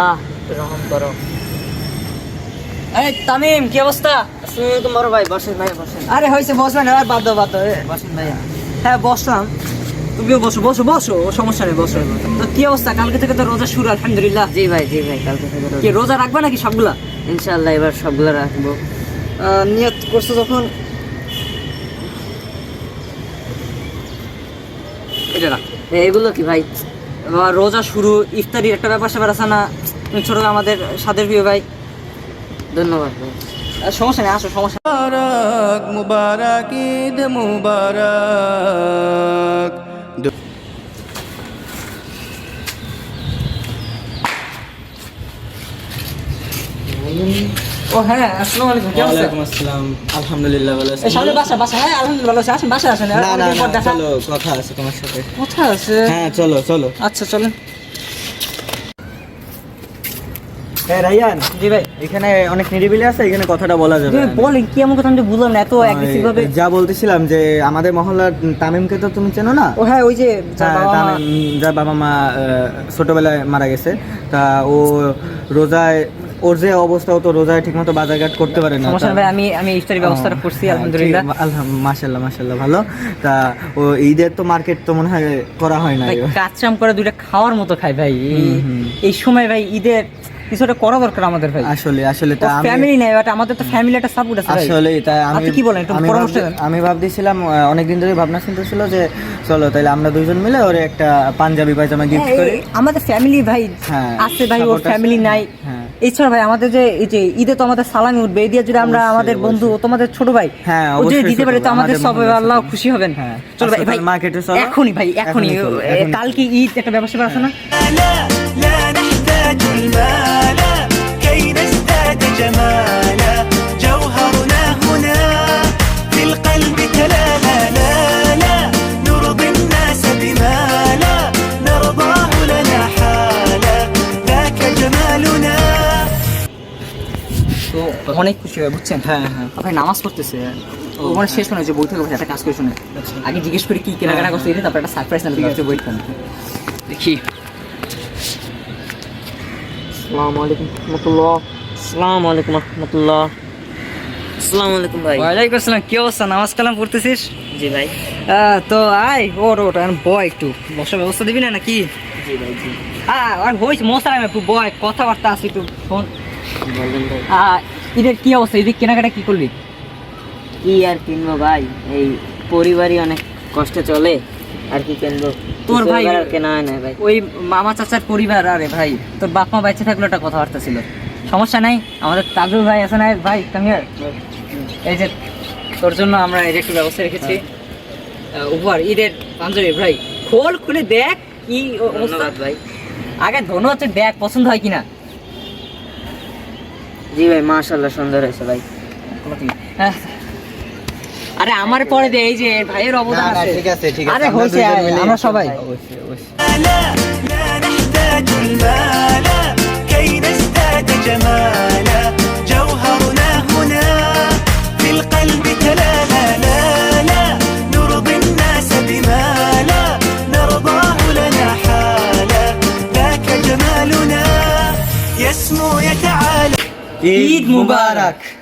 আল্লাহ। রহম করো এই তামিম কি অবস্থা? আসসালামাইকুম বড় ভাই বসেন ভাই বসেন। আরে হয়েছে বসবেন আর বাদ দাও বাদ দাও বসেন ভাইয়া। হ্যাঁ বসলাম। তুমিও বসো বসো বসো ও সমস্যা নেই বসো তো কি অবস্থা? কালকে থেকে তো রোজা শুরু আলহামদুলিল্লাহ। জি ভাই জি ভাই কালকে থেকে কি রোজা রাখবা নাকি সবগুলা? ইনশাআল্লাহ এবার সবগুলো রাখব। আহ, নিয়ত করছ যখন? এটা রাখ। এগুলো কি ভাই? রোজা শুরু ইফতারির একটা ব্যাপার স্যাপার আছে না? ছোট আমাদের সাদের প্রিয় ভাই। ধন্যবাদ ভাই। সমস্যা নেই আসো সমস্যা। মুবারক মুবারক ঈদ মুবারক। ও হ্যাঁ আসসালামু আলাইকুম কি অবস্থা ওয়ালাইকুম আসসালাম আলহামদুলিল্লাহ ভালো আছি। সামনে বাসা বাসা হ্যাঁ আলহামদুলিল্লাহ ভালো আছে। আসেন বাসা আসেন না না অনেকদিন পর না দেখা। চলো কথা আছে তোমার সাথে। কথা আছে? হ্যাঁ চলো চলো। আচ্ছা চলেন। হ্যাঁ রাইয়ান জি ভাই। এখানে অনেক নিরিবিলি আছে এখানে কথাটা বলা যাবে। বলেন কি এমন কথা আমি বুঝলাম না এত অ্যাগ্রেসিভ ভাবে যা বলতেছিলাম যে আমাদের মহল্লার তামিমকে তো তুমি চেনো না? ও হ্যাঁ ওই যে যার হ্যাঁ, বাবা মা- তামিম, যার বাবা মা ছোটবেলায় মারা গেছে। তা ও রোজায় ওর যে অবস্থা তো রোজায় ঠিকমতো বাজারঘাট করতে পারে না। সমস্যা ভাই আমি আমি ইফতারি ব্যবস্থাটা করছি হ্যাঁ, আলহামদুলিল্লাহ। ঠিক, আলহাম- মাশাল্লাহ মাশাল্লাহ ভালো। তা ও ঈদের তো মার্কেট তো মনে হয় করা হয় না করে দুইটা খাওয়ার মতো খাই ভাই। এই- সময় ভাই ঈদের কিছুটা করা দরকার আমাদের ভাই। আসলে আসলে তা আমি ফ্যামিলি নাই বাট আমাদের তো ফ্যামিলি একটা সাপোর্ট আছে আসলে তাই আমি কি বলেন একটু পরামর্শ দেন। আমি ভাবতেছিলাম আহ, অনেকদিন ধরে ভাবনা চিন্তা ছিল যে চলো তাহলে আমরা দুইজন মিলে ওরে একটা পাঞ্জাবি পায়জামা গিফট হ্যাঁ, করি। আমাদের ফ্যামিলি ভাই হ্যাঁ, আছে ভাই ওর ফ্যামিলি নাই। হ্যাঁ। এছাড়া ভাই আমাদের যে এই যে ঈদে তো আমাদের সালামি উঠবে এই দিয়ে যদি আমরা আমাদের বন্ধু ও তোমাদের ছোট ভাই হ্যাঁ, ও যদি দিতে পারে তো আমাদের সবাই আল্লাহ খুশি হবেন হ্যাঁ। চলো ভাই আচ্ছা, ভাই মার্কেটে। এখনই ভাই এখনই কালকে ঈদ একটা ব্যবসা আছে না অনেক খুশি হয় বুঝছেন? হ্যাঁ হ্যাঁ। ভাই নামাজ পড়তেছে। ওখানে শেষ মনে হচ্ছে বই থেকে একটা কাজ করে শুনে। আগে জিজ্ঞেস করি কি কেনাকাটা করছে এটা তারপর একটা সারপ্রাইজ না দিচ্ছে বই দেখি। আসসালামু আলাইকুম রহমতুল্লাহ। আসসালামু আলাইকুম রহমতুল্লাহ। আসসালামু আলাইকুম ভাই। ওয়ালাইকুম আসসালাম কি অবস্থা? নামাজ কালাম পড়তেছিস? জি ভাই। তো আয় ওর ওট এখন বয় একটু। বসার ব্যবস্থা দিবি না নাকি? জি ভাই জি। হ্যাঁ আর মশাই একটু বয় কথাবার্তা আছে একটু ফোন বলবেন ভাই। আহ, ঈদের কি অবস্থা? ঈদের কেনাকাটা কি করবি? কি আর কিনবো ভাই? এই পরিবারই অনেক কষ্টে চলে। আর কি কিনবো? তোর ভাই- কেনা হয় না ভাই। ওই মামা চাচার পরিবার আরে ভাই তোর বাপ মা বাচ্চা থাকলে একটা কথাবার্তা ছিল। সমস্যা নাই আমাদের তাজুল ভাই আছে না? ভাই তুমি এই যে তোর জন্য আমরা এই একটু ব্যবস্থা রেখেছি। উপহার ঈদের পাঞ্জাবি ভাই। খোল খুলে দেখ কি অবস্থা। ভাই। আগে ধনু হচ্ছে দেখ পছন্দ হয় কিনা? জি ভাই মাশাল্লাহ সুন্দর হয়েছে ভাই হ্যাঁ। আরে আমার পরে দে এই যে ভাইয়ের অবদান না, না, আছে ঠিক আছে, ঠিক আছে। আরে আমরা হয়েছে দুইজন মিলে- আমরা সবাই অবশ্যই, অবশ্যই। Eid, Eid Mubarak.